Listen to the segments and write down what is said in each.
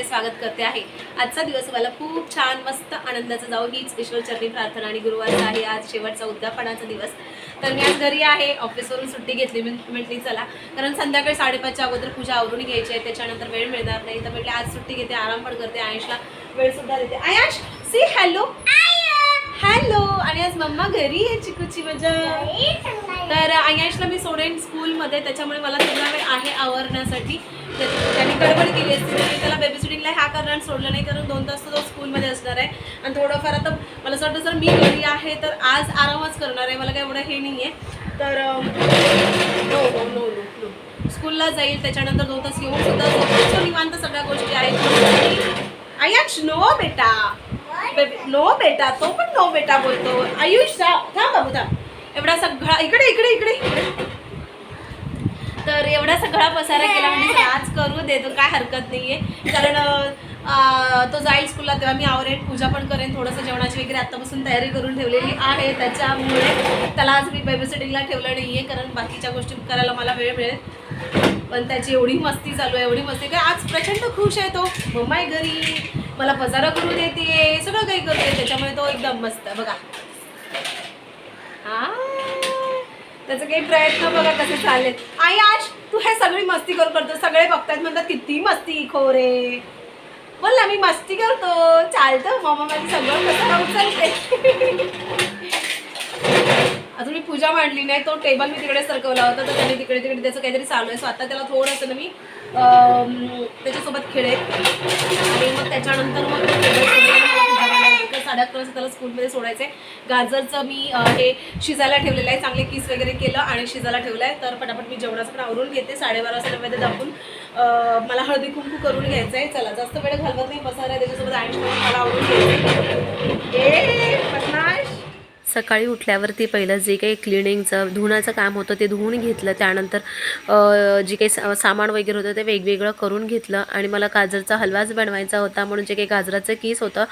तुमचे स्वागत करते आहे. आजचा दिवस मला खूप छान मस्त आनंदाचा जाऊ हीच ईश्वर चरणी प्रार्थना आणि गुरुवारचा आहे आज शेवटचा उद्यापनाचा दिवस. तर मी आज घरी आहे. ऑफिसवरून सुट्टी घेतली. मी म्हटली चला. कारण संध्याकाळी साडेपाचच्या अगोदर पूजा आवरून घ्यायची आहे. त्याच्यानंतर वेळ मिळणार नाही. तर म्हटले आज सुट्टी घेते. आराम पण करते. आयुषला वेळ सुद्धा देते. आयुष सी हॅलो हॅलो आणि आज मम्मा घरी आहे चिकूची मजा. तर आयशला मी सोडेन स्कूलमध्ये त्याच्यामुळे मला थोडा वेळ आहे आवरण्यासाठी. त्यांनी गडबड केली असते मी त्याला बेबी सिटिंगला ह्या कारणाने सोडलं नाही कारण दोन तास तो स्कूलमध्ये असणार आहे. आणि थोडंफार आता मला असं वाटतं जर मी घरी आहे तर आज आरामच करणार आहे. मला काय एवढं हे नाही आहे तर नो नो नो नो स्कूलला जाईल त्याच्यानंतर दोन तास येऊन सुद्धा निवांत सगळ्या गोष्टी आहेत. आयश नो बेटा. नो बेटा. तो पण नो बेटा बोलतो. आयुष थांब बाबू थांब एवढा सगळा इकडे इकडे इकडे. तर एवढा सगळा पसारा केला म्हणजे आज करू देतो काय हरकत नाहीये. कारण तो जाईल स्कूलला तेव्हा मी आवरेन पूजा पण करेन थोडंसं जेवणाची वगैरे आत्तापासून तयारी करून ठेवलेली आहे. त्याच्यामुळे त्याला आज मी बेबी सिटिंगला ठेवलं नाहीये कारण बाकीच्या गोष्टी करायला मला वेळ मिळेल. पण त्याची एवढी मस्ती चालू आहे एवढी मस्ती. काय आज प्रचंड खुश आहे तो. मम्मा आहे घरी मला पसारा करू देते सगळं काही करते त्याच्यामुळे तो एकदम मस्त बघा. हा? त्याचे काही प्रयत्न बघा कसे चालले आई आज तू हे सगळी मस्ती करू करतो सगळे बघतात म्हणतात किती मस्ती खोरे. बोल ना मी मस्ती करतो. चालतं मामा माझी सगळं कसं उचलते अजून मी पूजा मांडली नाही. तो टेबल मी तिकडे सरकवला होता. तर त्याने तिकडे तिकडे त्याचं काहीतरी चालू आहे. सो आता त्याला थोडंसं ना मी त्याच्यासोबत खेळेल आणि मग त्याच्यानंतर मग तो टेबल सोडला आणि मला पूजा मांडायची. तर साडे अकरा त्याला स्कूलमध्ये सोडायचं आहे गाजरचं मी हे शिजायला ठेवलेलं आहे. चांगले किस वगैरे केलं आणि शिजायला ठेवलं आहे तर पटापट मी जेवणाचं पण आवरून घेते. साडेबारा वाजता दाखवून मला हळदी कुंकू करून घ्यायचं आहे चला जास्त वेळ घालवत नाही. बसायला त्याच्यासोबत ऐंशी मला आवरून घ्यायचं सकाळी उठल्यावरती पहिलं जे काही क्लिनिंगचं धुण्याचं काम होतं ते धुवून घेतलं. त्यानंतर जे काही सामान वगैरे होतं ते वेगवेगळं करून घेतलं. आणि मला गाजरचा हलवाच बनवायचा होता म्हणून जे काही गाजराचं किस होतं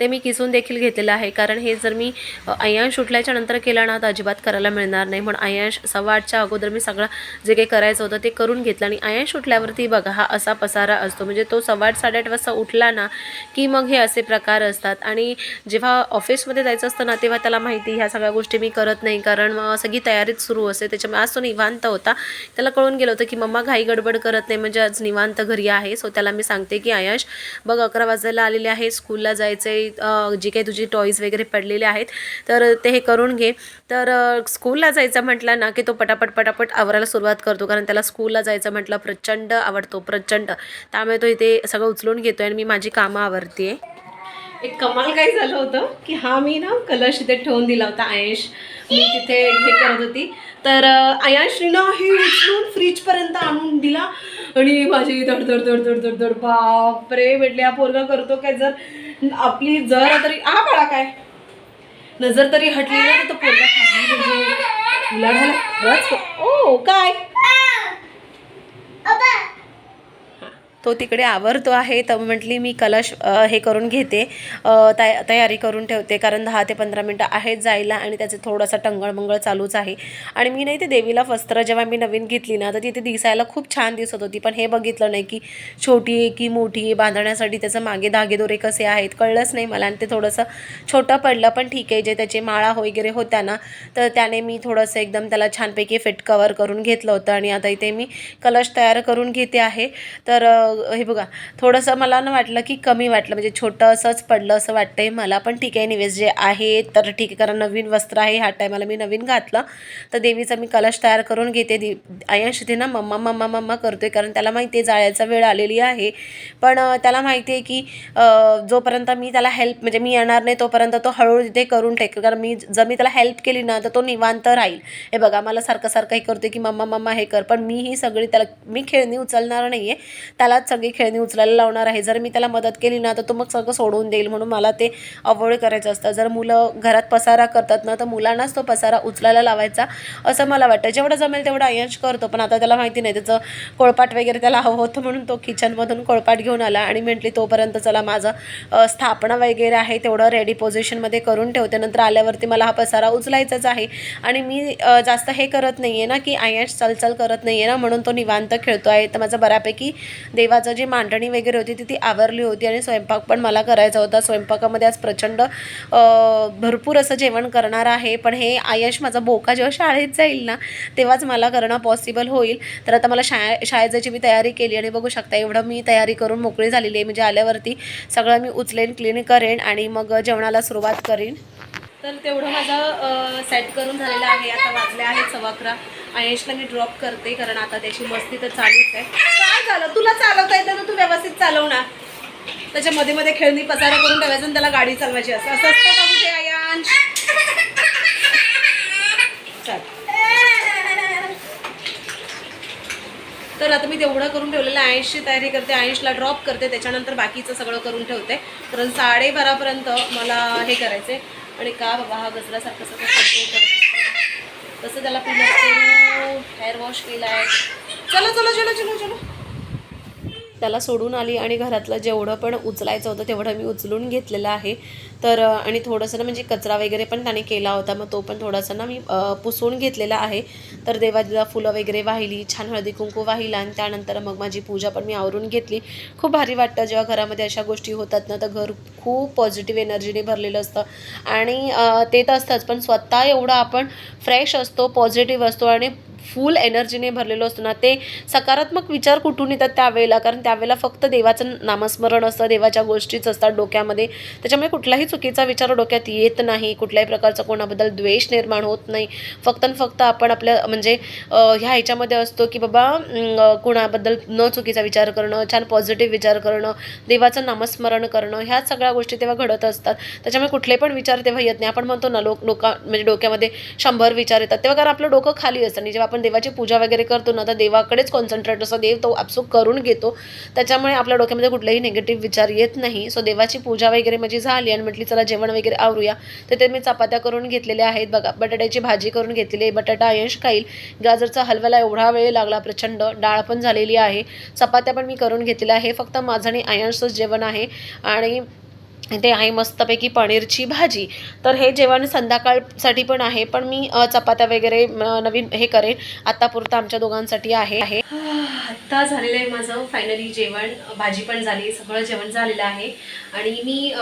ते मी किसून देखील घेतलेलं आहे. कारण हे जर मी अयांश उठल्याच्या नंतर केलं ना तर अजिबात करायला मिळणार नाही. म्हणून अयांश सव्वा आठच्या अगोदर मी सगळं जे काही करायचं होतं ते करून घेतलं. आणि अयांश उठल्यावरती बघा हा असा पसारा असतो. म्हणजे तो सव्वा आठ साडेआठ वाजता उठला ना की मग हे असे प्रकार असतात. आणि जेव्हा ऑफिसमध्ये जायचं असतं ना तेव्हा त्याला माहिती ह्या सगळ्या गोष्टी मी करत नाही. कारण सगळी तयारीच सुरू असते. त्याच्यामुळे आज तो निवांत होता. त्याला कळून गेलं होतं की मम्मा घाई गडबड करत नाही. म्हणजे आज निवांत घरी आहे. सो त्याला मी सांगते की आयश बघ अकरा वाजायला आलेले आहे. स्कूलला जायचं आहे जी काही तुझी टॉईज वगैरे पडलेले आहेत. तर ते हे करून घे. तर स्कूलला जायचं म्हटलं ना की तो पटापट पटापट आवरायला सुरुवात करतो. कारण त्याला स्कूलला जायचं म्हटलं प्रचंड आवडतो. प्रचंड. त्यामुळे तो इथे सगळं उचलून घेतो आणि मी माझी कामं आवरते एक कमाल काय झालं होतं की हा मी ना कलश इथे ठेवून दिला होता आयश. मी तिथे हे करत होती. तर अं, ना हे उचलून फ्रीजपर्यंत आणून दिला. आणि माझी धड धड धड धड धड धड बापरे भेटले हा पोरगा करतो काय जर आपली जर तरी आ बाळा काय? नजर तरी हटली ना तर तो पोरगा खाली म्हणजे ओ काय? तो तिकडे आवरतो आहे तर म्हटली मी कलश हे करून घेते. तया तयारी करून ठेवते कारण दहा ते पंधरा मिनटं आहेत जायला आणि त्याचे थोडंसं टंगळमंगळ चालूच आहे. आणि मी नाही ते देवीला वस्त्र जेव्हा मी नवीन घेतली ना तर ती दिसायला खूप छान दिसत होती. पण हे बघितलं नाही की छोटी आहे की मोठी आहे बांधण्यासाठी त्याचं मागे धागेदोरे कसे आहेत कळलंच नाही मला आणि ते थोडंसं छोटं पडलं पण ठीक आहे. जे त्याचे माळा वगैरे होत्या ना तर त्याने मी थोडंसं एकदम त्याला छानपैकी फिट कवर करून घेतलं होतं. आणि आता इथे मी कलश तयार करून घेते आहे. तर हे बघा थोडंसं मला ना वाटलं की कमी वाटलं म्हणजे छोटं असंच पडलं असं वाटतंय मला पण ठीक आहे निवेश जे आहे तर ठीक आहे कारण नवीन वस्त्र आहे ह्या टायमाला मी नवीन घातलं. तर देवीचा मी कलश तयार करून घेते. दे आयांश इथे ना मम्मा मम्मा मम्मा करतोय कारण त्याला माहिती आहे जाळ्याचा वेळ आलेली आहे. पण त्याला माहिती आहे की जोपर्यंत मी त्याला हेल्प म्हणजे मी येणार नाही तोपर्यंत तो हळूहळू तिथे करून ठेकेल कारण मी जर मी त्याला हेल्प केली ना तर तो निवांत राहील. हे बघा मला सारखं सारखं हे करतोय की मम्मा मम्मा हे कर पण मी ही सगळी त्याला मी खेळणी उचलणार नाही आहे त्याला त्यालाच सगळी खेळणी उचलायला लावणार आहे. जर मी त्याला मदत केली ना तर तो मग सगळं सोडून देईल. म्हणून मला ते अवॉइड करायचं असतं. जर मुलं घरात पसारा करतात ना तर मुलांनाच तो पसारा उचलायला लावायचा असं मला वाटतं. जेवढं जमेल तेवढं अयंश करतो पण आता त्याला माहिती नाही. त्याचं कोळपाट वगैरे त्याला हवं होतं म्हणून तो किचनमधून कोळपाट घेऊन आला आणि म्हटली तोपर्यंत चला माझं स्थापना वगैरे आहे. तेवढं रेडी पोझिशनमध्ये करून ठेवते. नंतर आल्यावरती मला हा पसारा उचलायचाच आहे. आणि मी जास्त हे करत नाही आहे ना की आयंश चलचल करत नाही आहे ना म्हणून तो निवांत खेळतो आहे. तर माझा बऱ्यापैकी देवा देवाचं जी मांडणी वगैरे होती ती ती आवरली होती आणि स्वयंपाक पण मला करायचा होता. स्वयंपाकामध्ये आज प्रचंड भरपूर असं जेवण करणार आहे. पण हे आयश माझा बोका जेव्हा शाळेत जाईल ना तेव्हाच मला करणं पॉसिबल होईल. तर आता मला शाळे शाळेत जायची मी तयारी केली आणि बघू शकता एवढं मी तयारी करून मोकळी झालेली आहे. म्हणजे आल्यावरती सगळं मी उचलेन क्लीन करेन आणि मग जेवणाला सुरुवात करीन. तर तेवढं माझं सेट करून झालेलं आहे. आता वाजले आहेत सव्वा अकरा. आयेशला मी ड्रॉप करते कारण आता त्याची मस्ती तर चालूच आहे. काय झालं तुला चालवता येतं तर तू व्यवस्थित चालव ना. त्याच्या मध्ये मध्ये खेळणी पसारा करून ठेवायचं आणि त्याला गाडी चालवायची असं. असं असतं का कुठे आयांश? चल. तर आता मी तेवढं करून ठेवलेलं आयुषची तयारी करते आयुषला ड्रॉप करते. त्याच्यानंतर बाकीचं सगळं करून ठेवते. कारण साडेबारापर्यंत मला हे करायचे आणि का बाबा हा गजरासारखं सगळं तसं त्याला पिलं करू हेअर वॉश केला आहे चलो चलो चलो चलो चलो. त्याला सोडून आली आणि घरातलं जेवढं पण उचलायचं होतं तेवढं मी उचलून घेतलेलं आहे. तर आणि थोडंसं ना म्हणजे कचरा वगैरे पण त्याने केला होता मग तो पण थोडासा ना मी पुसून घेतलेला आहे. तर देवाला फुलं वगैरे वाहिली छान हळदी कुंकू वाहिला आणि त्यानंतर मग माझी पूजा पण मी आवरून घेतली. खूप भारी वाटतं जेव्हा घरामध्ये अशा गोष्टी होतात ना तर घर खूप पॉझिटिव्ह एनर्जीने भरलेलं असतं. आणि ते तर असतंच पण स्वतः एवढं आपण फ्रेश असतो पॉझिटिव्ह असतो आणि फुल एनर्जीने भरलेलो असतो ना ते सकारात्मक विचार कुठून येतात त्यावेळेला? कारण त्यावेळेला फक्त देवाचं नामस्मरण असतं देवाच्या गोष्टीच असतात डोक्यामध्ये. त्याच्यामुळे कुठलाही चुकीचा विचार डोक्यात येत नाही कुठल्याही प्रकारचा कोणाबद्दल द्वेष निर्माण होत नाही. फक्त आणि फक्त आपण आपल्या म्हणजे ह्या ह्याच्यामध्ये असतो की बाबा कुणाबद्दल कोणाबद्दल न चुकीचा विचार करणं छान पॉझिटिव्ह विचार करणं देवाचं नामस्मरण करणं ह्या सगळ्या गोष्टी तेव्हा घडत असतात. त्याच्यामुळे कुठले पण विचार तेव्हा येत नाही. आपण म्हणतो ना लोक डोका म्हणजे डोक्यामध्ये शंभर विचार येतात. तेव्हा कारण आपलं डोकं खाली असतं आणि जेव्हा आपण देवाची पूजा वगैरे करतो ना तर देवाकडेच कॉन्सन्ट्रेट असतो. देव तो आपसूक करून घेतो. त्याच्यामुळे आपल्या डोक्यामध्ये कुठलेही निगेटिव्ह विचार येत नाही. सो देवाची पूजा वगैरे माझी झाली आणि म्हटली चला जेवण वगैरे आवरूया. तर ते मी चपात्या करून घेतलेल्या आहेत. बघा बटाट्याची भाजी करून घेतलेली आहे. बटाटा आयश खाईल गाजरचा हलव्याला एवढा वेळ लागला प्रचंड. डाळ पण झालेली आहे. चपात्या पण मी करून घेतलेल्या आहे. फक्त माझं आणि आयंशचंच जेवण आहे. आणि ते आहे मस्तपैकी पनीरची भाजी. तर हे जेवण संध्याकाळसाठी पण आहे पण मी चपात्या वगैरे नवीन हे करेन. आत्तापुरतं आमच्या दोघांसाठी आहे. आहे आत्ता झालेलं आहे माझं फायनली जेवण. भाजी पण झाली सगळं जेवण झालेलं आहे. आणि मी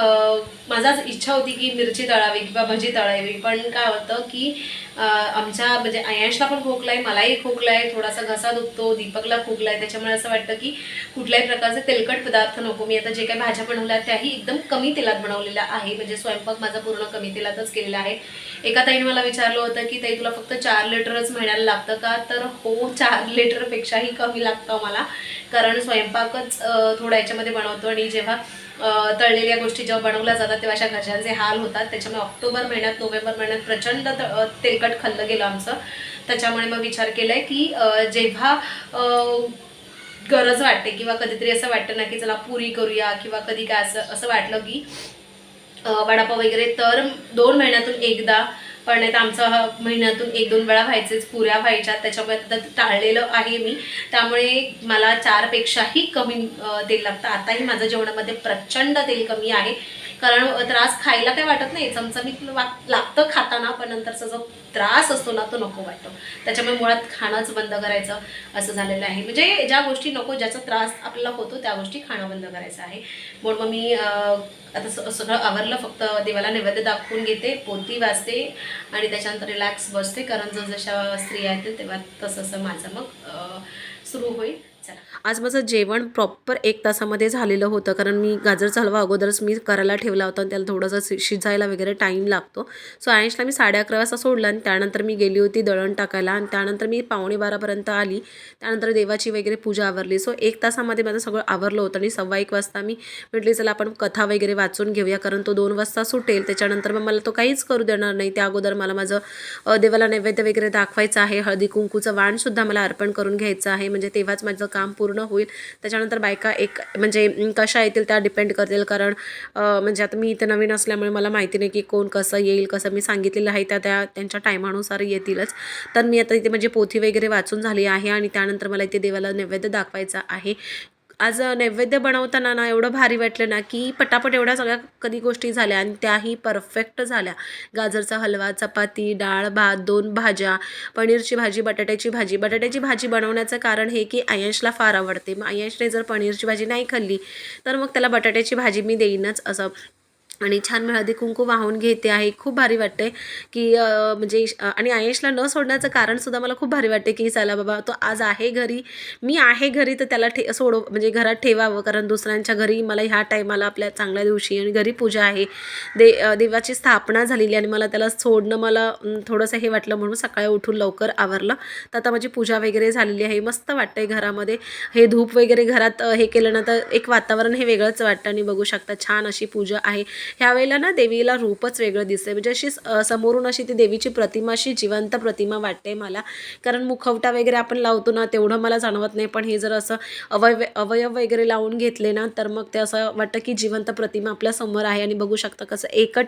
माझाच इच्छा होती की मिरची तळावी किंवा भजी तळावी पण काय होतं की आमच्या म्हणजे आयांशला पण खोकला आहे मलाही खोकला आहे थोडासा घसा दुखतो दीपकला खोकला आहे त्याच्यामुळे असं वाटतं की कुठल्याही प्रकारचे तेलकट पदार्थ नको. मी आता जे काही भाज्या बनवल्या त्याही एकदम कमी तेलात बनवलेला आहे. म्हणजे स्वयंपाक माझा पूर्ण कमी तेलातच केलेला आहे. एका ताईने मला विचारलं होतं की ताई तुला फक्त चार लिटरच महिन्याला लागतं का? तर हो चार लिटरपेक्षाही कमी लागतं मला. कारण स्वयंपाकच थोडा याच्यामध्ये बनवतो आणि जेव्हा तळलेल्या गोष्टी जेव्हा बनवल्या जातात तेव्हा अशा घरच्यांचे हाल होतात. त्याच्यामुळे ऑक्टोबर महिन्यात नोव्हेंबर महिन्यात प्रचंड तेलकट खाल्लं गेलं आमचं. त्याच्यामुळे मग विचार केलाय की जेव्हा गरज वाटते किंवा कधीतरी असं वाटतं ना की चला पुरी करूया किंवा कधी काय असं असं वाटलं की वडापाव वगैरे. तर दोन महिन्यातून एकदा पण नाही तर आमचं महिन्यातून एक दोन वेळा व्हायचेच पुऱ्या व्हायच्या त्याच्यामुळे आता टाळलेलं आहे मी. त्यामुळे मला चारपेक्षाही कमी तेल लागतं. आताही माझ्या जेवणामध्ये प्रचंड तेल कमी आहे. कारण त्रास खायला काही वाटत नाही. चमचमीत लागतं खाताना पण नंतरचा जो त्रास असतो ना तो नको वाटतो. त्याच्यामुळे मुळात खाणंच बंद करायचं असं झालेलं आहे. म्हणजे ज्या गोष्टी नको ज्याचा त्रास आपल्याला होतो त्या गोष्टी खाणं बंद करायचं आहे. म्हणून मग मी आता सगळं आवरलं फक्त देवाला नैवेद्य दाखवून घेते पोती वाजते आणि त्याच्यानंतर रिलॅक्स बसते. कारण जसजशा स्त्रिया येतील तेव्हा तसं माझं मग सुरू होईल. आज माझं जेवण प्रॉपर एक तासामध्ये झालेलं होतं. कारण मी गाजरचा हलवा अगोदरच मी करायला ठेवला होता. आणि त्याला थोडंसं शि- शिजायला वगैरे टाईम लागतो. सो आयशला मी साडे अकरा वाजता सोडलं आणि त्यानंतर मी गेली होती दळण टाकायला. आणि त्यानंतर मी पावणे बारापर्यंत आली. त्यानंतर देवाची वगैरे पूजा आवरली. सो एक तासामध्ये माझं सगळं आवरलं होतं. आणि सव्वा एक वाजता मी म्हटली चला आपण कथा वगैरे वाचून घेऊया. कारण तो दोन वाजता सुटेल. त्याच्यानंतर मग मला तो काहीच करू देणार नाही. त्या अगोदर मला माझं देवाला नैवेद्य वगैरे दाखवायचं आहे. हळदी कुंकूचं वाणसुद्धा मला अर्पण करून घ्यायचं आहे. म्हणजे म्हणजे तेव्हाच माझं काम पूर्ण होईल. त्याच्यानंतर बायका एक म्हणजे कशा येतील त्या डिपेंड करतील. कारण म्हणजे आता मी इथं नवीन असल्यामुळे मला माहिती नाही की कोण कसं येईल कसं मी सांगितलेलं आहे त्या त्या त्यांच्या टायमानुसार येतीलच. तर मी आता इथे म्हणजे पोथी वगैरे वाचून झाली आहे आणि त्यानंतर मला इथे देवाला नैवेद्य दाखवायचा आहे. आज नैवेद्य बनवताना ना एवढं भारी वाटलं ना की पटापट एवढ्या सगळ्या कधी गोष्टी झाल्या आणि त्याही परफेक्ट झाल्या. गाजरचा हलवा चपाती डाळ भात दोन भाज्या पनीरची भाजी बटाट्याची भाजी. बटाट्याची भाजी बनवण्याचं कारण हे की आयंशला फार आवडते. मग आयंशने जर पनीरची भाजी नाही खाल्ली तर मग त्याला बटाट्याची भाजी मी देईनच असं. आणि छान मी हळदी कुंकू वाहून घेते आहे. खूप भारी वाटते की म्हणजे आणि आयेशला न सोडण्याचं कारणसुद्धा मला खूप भारी वाटते की चला बाबा तो आज आहे घरी. मी आहे घरी तर त्याला ठे सोडव म्हणजे घरात ठेवावं. कारण दुसऱ्यांच्या घरी मला ह्या टायमाला आपल्या चांगल्या दिवशी आणि घरी पूजा आहे. दे देवाची स्थापना झालेली आणि मला त्याला सोडणं मला थोडंसं हे वाटलं म्हणून सकाळी उठून लवकर आवरलं. तर आता माझी पूजा वगैरे झालेली आहे. मस्त वाटतंय घरामध्ये. हे धूप वगैरे घरात हे केलं ना तर एक वातावरण हे वेगळंच वाटतं. आणि बघू शकता छान अशी पूजा आहे. ह्यावेळेला ना देवीला रूपच वेगळं दिसतं म्हणजे अशी समोरून अशी ती देवीची प्रतिमा अशी जिवंत प्रतिमा वाटते मला. कारण मुखवटा वगैरे आपण लावतो ना तेवढं मला जाणवत नाही. पण हे जर असं अवयव अवयव वगैरे लावून घेतले ना तर मग ते असं वाटतं की जिवंत प्रतिमा आपल्यासमोर आहे. आणि बघू शकता कसं एकट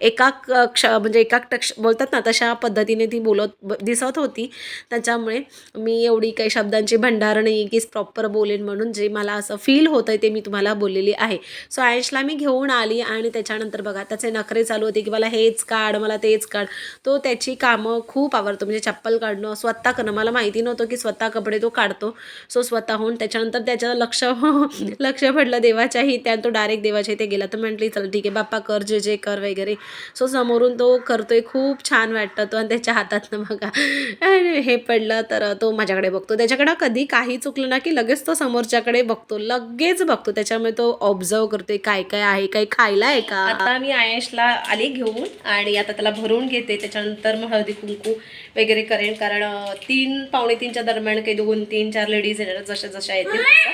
एका क्ष म्हणजे एका टक्ष बोलतात ना तशा पद्धतीने ती बोलत दिसत होती. त्याच्यामुळे मी एवढी काही शब्दांची भंडार नाही की प्रॉपर बोलेन म्हणून. जे मला असं फील होतं ते मी तुम्हाला बोललेली आहे. सो आयशला मी घेऊन आली आणि त्याच्यानंतर बघा त्याचे नखरे चालू होते की मला हेच काढ मला तेच काढ. तो त्याची कामं खूप आवडतो. म्हणजे चप्पल काढणं स्वतः करणं. मला माहिती नव्हतं की स्वतः कपडे तो काढतो. सो स्वतःहून त्याच्यानंतर त्याच्या लक्ष लक्ष पडलं देवाच्याही त्या तो डायरेक्ट देवाच्या इथे गेला. तर म्हटली चल ठीक आहे बाप्पा कर जे जे कर वगैरे. सो समोरून तो करतोय खूप छान वाटतं तो आणि त्याच्या हातातनं बघा. हे पडलं तर तो माझ्याकडे बघतो. त्याच्याकडं कधी काही चुकलं ना की लगेच तो समोरच्याकडे बघतो. लगेच बघतो. त्याच्यामुळे तो ऑब्झर्व करतोय काय काय आहे? काही खायला आहे का? आता मी आयशला आली घेऊन आणि आता त्याला भरून घेते. त्याच्यानंतर मग हळदी कुंकू वगैरे करेन. कारण तीन पावणे तीनच्या दरम्यान काही दोन तीन चार लेडीज येणार जशा जशा येतील तसं.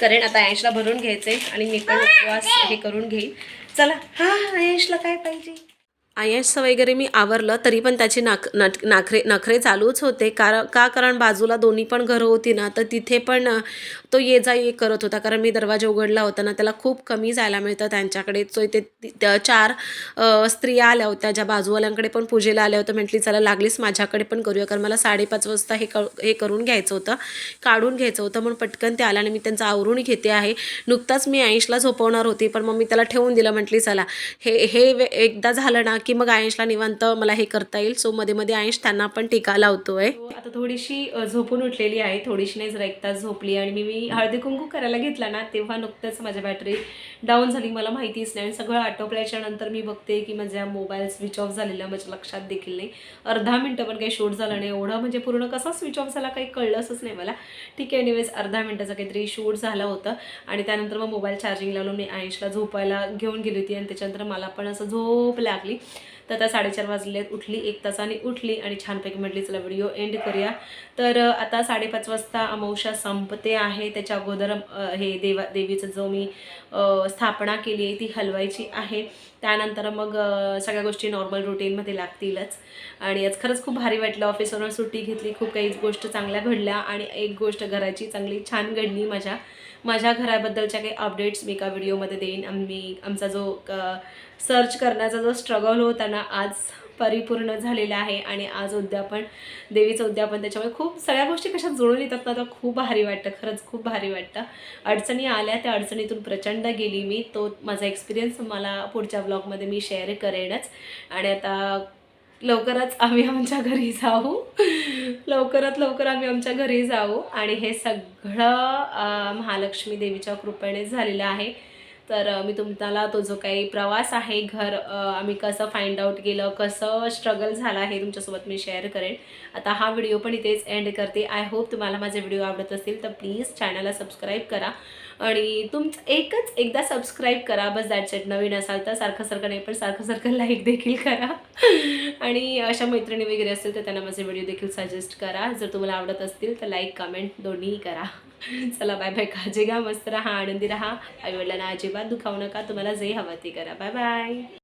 करेन. आता आयशला भरून घ्यायचे आणि मी पण उपवास हे करून घेईन. चला. हा आयशला काय पाहिजे? आयशचं वगैरे मी आवरलं तरी पण त्याची नाक नट नाखरे नखरे चालूच होते. कारण का कारण बाजूला दोन्ही पण घरं होती ना तर तिथे पण तो ये जा ये करत होता. कारण मी दरवाजा उघडला होता ना त्याला खूप कमी जायला मिळतं त्यांच्याकडे. सो ते त्या चार स्त्रिया आल्या होत्या ज्या बाजूवाल्यांकडे पण पूजेला आल्या होत्या. म्हटली चला लागलीच माझ्याकडे पण करूया. कारण मला साडेपाच वाजता हे क हे करून घ्यायचं होतं काढून घ्यायचं होतं. म्हणून पटकन ते आलं आणि मी त्यांचं आवरून घेते आहे. नुकताच मी आयुषला झोपवणार होती पण मग मी त्याला ठेवून दिलं. म्हटली चला हे हे वे- एकदा झालं ना की मग आयुषला निवांत मला हे करता येईल. सो मध्ये मध्ये आयुष त्यांना पण टीका लावतोय. आता थोडीशी झोपून उठलेली आहे. थोडीशी नाही जरा एक तास झोपली आणि मी मी हळदी कुंकू करायला घेतला ना तेव्हा नुकतंच माझ्या बॅटरी डाऊन झाली. मला माहितीच नाही. आणि सगळं आटोपल्याच्या नंतर मी बघते की माझ्या मोबाईल स्विच ऑफ झालेला. माझ्या लक्षात देखील नाही. अर्धा मिनटं पण काही शूट झालं नाही. एवढं म्हणजे पूर्ण कसा स्विच ऑफ झाला काही कळलंच नाही मला. ठीक आहे एनिवेज अर्धा मिनटाचं काहीतरी शूट झालं होतं. आणि त्यानंतर मग मोबाईल चार्जिंग लावून मी आयुषला झोपायला घेऊन गेली होती. आणि त्याच्यानंतर मला पण असं झोप लागली. तर त्या साडेचार वाजले उठली एक तासाने उठली आणि छानपैकी म्हटली चला व्हिडिओ एंड करूया. तर आता साडेपाच वाजता अमावस्या संपते आहे. त्याच्या अगोदर हे देवा देवीचं जो मी स्थापना केली आहे ती हलवायची आहे. त्यानंतर मग सगळ्या गोष्टी नॉर्मल रुटीनमध्ये लागतीलच. आणि आज खरंच खूप भारी वाटलं. ऑफिसवरून सुट्टी घेतली खूप काही गोष्ट चांगल्या घडल्या आणि एक गोष्ट घराची चांगली छान घडली माझ्या. माझ्या घराबद्दलच्या काही अपडेट्स मी एका व्हिडिओमध्ये देईन. आम्ही आमचा जो सर्च करण्याचा जो स्ट्रगल होता ना आज परिपूर्ण झालेला आहे आणि आज उद्यापन देवीचं उद्यापन त्याच्यामुळे खूप सगळ्या गोष्टी कशा जुळून येतात ना तर खूप भारी वाटतं. खरंच खूप भारी वाटतं. अडचणी आल्या त्या अडचणीतून प्रचंड गेली मी. तो माझा एक्सपिरियन्स मला पुढच्या ब्लॉगमध्ये मी शेअर करेनच. आणि आता लवकरच आम्ही आमच्या घरी जाऊ. लवकरात लवकर आम्ही आमच्या घरी जाऊ. आणि हे सगळं महालक्ष्मी देवीच्या कृपेने झालेलं आहे. तर मी तुम्हाला तो जो काही प्रवास आहे घर आम्ही कसं फाइंड आउट केलं कसं स्ट्रगल झालं हे तुमच्यासोबत मी शेअर करेन. आता हा व्हिडिओ पण इथेच एंड करते. आय होप तुम्हाला माझे व्हिडिओ आवडत असतील तर प्लीज चॅनलला सबस्क्राईब करा. आणि तुमचं एकच एकदा सबस्क्राईब करा बस दॅट्स इट नवीन असाल तर सारखं सारखं नाही पण सारखं सारखं लाईक देखील करा. आणि अशा मैत्रिणी वगैरे असतील तर त्यांना माझे व्हिडिओ देखील सजेस्ट करा. जर तुम्हाला आवडत असतील तर लाईक कमेंट दोन्ही करा. चला बाय बाय काळजी घ्या मस्त राहा आनंदी राहा. आईवडिलांना अजिबात दुखावू नका. तुम्हाला जे हवं ते करा. Bye bye